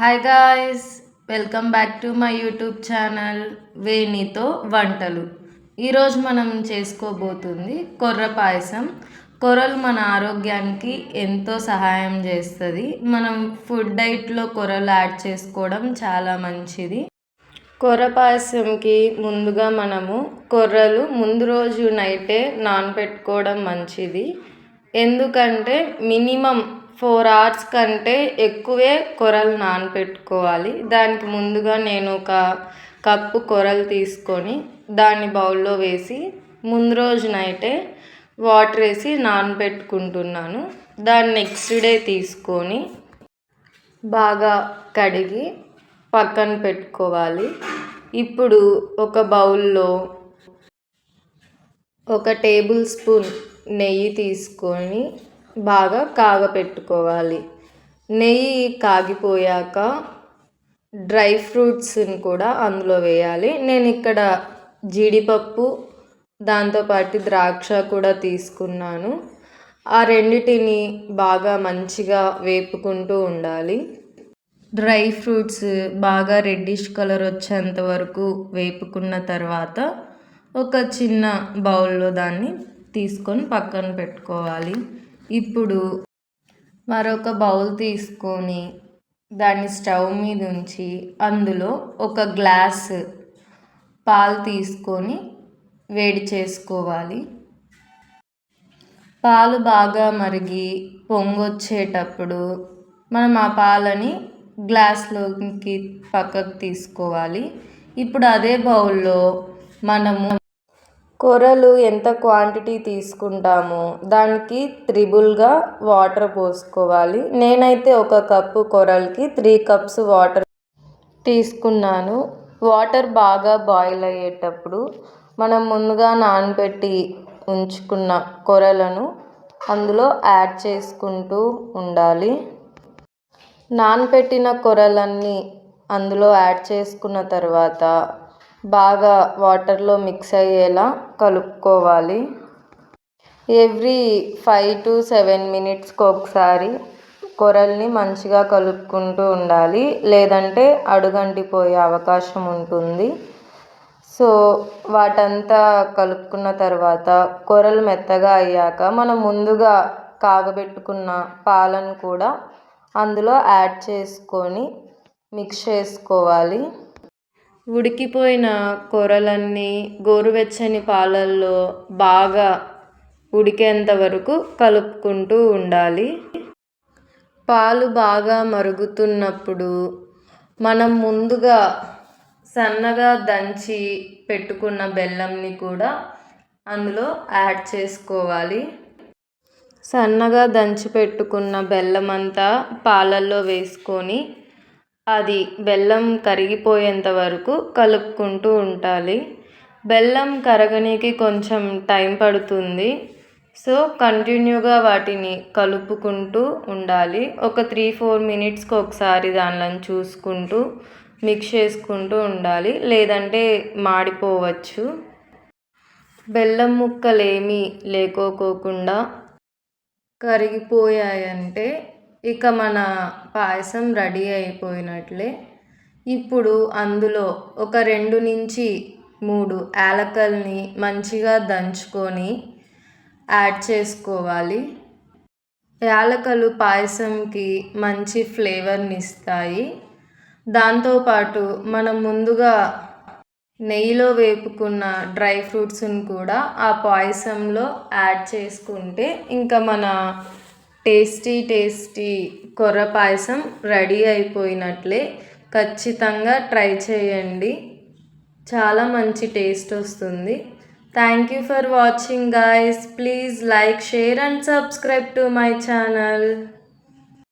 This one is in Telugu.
Hi guys welcome back to my YouTube channel వేణితో వంటలు ఈరోజు మనం చేసుకోబోతుంది కొర్ర పాయసం. కొరలు మన ఆరోగ్యానికి ఎంతో సహాయం చేస్తుంది. మనం ఫుడ్ డైట్లో కొరలు యాడ్ చేసుకోవడం చాలా మంచిది. కొర్ర పాయసంకి ముందుగా మనము కొర్రలు ముందు రోజు నైటే నానబెట్టుకోవడం మంచిది. ఎందుకంటే మినిమం ఫోర్ అవర్స్ కంటే ఎక్కువే కొరలు నానబెట్టుకోవాలి దానికి ముందుగా నేను ఒక కప్పు కొరలు తీసుకొని దాన్ని బౌల్లో వేసి ముందు రోజు నైటే వాటర్ వేసి నానబెట్టుకుంటున్నాను దాన్ని నెక్స్ట్ డే తీసుకొని బాగా కడిగి పక్కన పెట్టుకోవాలి. ఇప్పుడు ఒక బౌల్లో ఒక టేబుల్ స్పూన్ నెయ్యి తీసుకొని బాగా కాగపెట్టుకోవాలి. నెయ్యి కాగిపోయాక డ్రై ఫ్రూట్స్ని కూడా అందులో వేయాలి. నేను ఇక్కడ జీడిపప్పు దాంతోపాటు ద్రాక్ష కూడా తీసుకున్నాను. ఆ రెండిటిని బాగా మంచిగా వేపుకుంటూ ఉండాలి. డ్రై ఫ్రూట్స్ బాగా రెడ్డిష్ కలర్ వచ్చేంత వరకు వేపుకున్న తర్వాత ఒక చిన్న బౌల్లో దాన్ని తీసుకొని పక్కన పెట్టుకోవాలి. ఇప్పుడు మరొక బౌల్ తీసుకొని దాన్ని స్టవ్ మీద ఉంచి అందులో ఒక గ్లాస్ పాలు తీసుకొని వేడి చేసుకోవాలి. పాలు బాగా మరిగి పొంగొచ్చేటప్పుడు మనం ఆ పాలని గ్లాస్లోకి పక్కకు తీసుకోవాలి. ఇప్పుడు అదే బౌల్లో మనము కూరలు ఎంత క్వాంటిటీ తీసుకుంటామో దానికి త్రిబుల్గా వాటర్ పోసుకోవాలి. నేనైతే ఒక కప్పు కూరలకి త్రీ కప్స్ వాటర్ తీసుకున్నాను. వాటర్ బాగా బాయిల్ అయ్యేటప్పుడు మనం ముందుగా నానబెట్టి ఉంచుకున్న కూరలను అందులో యాడ్ చేసుకుంటూ ఉండాలి. నానబెట్టిన కూరలన్నీ అందులో యాడ్ చేసుకున్న తర్వాత బాగా వాటర్లో మిక్స్ అయ్యేలా కలుపుకోవాలి. ఎవ్రీ ఫైవ్ టు సెవెన్ మినిట్స్కి ఒకసారి కొరల్ని మంచిగా కలుపుకుంటూ ఉండాలి. లేదంటే అడుగంటిపోయే అవకాశం ఉంటుంది. సో వాటంతా కలుపుకున్న తర్వాత కొరలు మెత్తగా అయ్యాక మనం ముందుగా కాగబెట్టుకున్న పాలను కూడా అందులో యాడ్ చేసుకొని మిక్స్ చేసుకోవాలి. ఉడికిపోయిన కూరలన్నీ గోరువెచ్చని పాలల్లో బాగా ఉడికేంత వరకు కలుపుకుంటూ ఉండాలి. పాలు బాగా మరుగుతున్నప్పుడు మనం ముందుగా సన్నగా దంచి పెట్టుకున్న బెల్లంని కూడా అందులో యాడ్ చేసుకోవాలి. సన్నగా దంచి పెట్టుకున్న బెల్లం అంతా పాలల్లో వేసుకొని అది బెల్లం కరిగిపోయేంత వరకు కలుపుకుంటూ ఉండాలి. బెల్లం కరగనీకి కొంచెం టైం పడుతుంది. సో కంటిన్యూగా వాటిని కలుపుకుంటూ ఉండాలి. ఒక త్రీ ఫోర్ మినిట్స్కి ఒకసారి దానిని చూసుకుంటూ మిక్స్ చేసుకుంటూ ఉండాలి. లేదంటే మాడిపోవచ్చు. బెల్లం ముక్కలు ఏమీ లేకోకోకుండా కరిగిపోయాయంటే ఇక మన పాయసం రెడీ అయిపోయినట్లే. ఇప్పుడు అందులో ఒక రెండు నుంచి మూడు యాలకల్ని మంచిగా దంచుకొని యాడ్ చేసుకోవాలి. యాలకలు పాయసంకి మంచి ఫ్లేవర్ని ఇస్తాయి. దాంతోపాటు మనం ముందుగా నెయ్యిలో వేపుకున్న డ్రై ఫ్రూట్స్ని కూడా ఆ పాయసంలో యాడ్ చేసుకుంటే ఇంకా మన టేస్టీ టేస్టీ కొర్ర పాయసం రెడీ అయిపోయినట్లే. ఖచ్చితంగా ట్రై చేయండి. చాలా మంచి టేస్ట్ వస్తుంది. Thank you for watching guys please like share and subscribe to my channel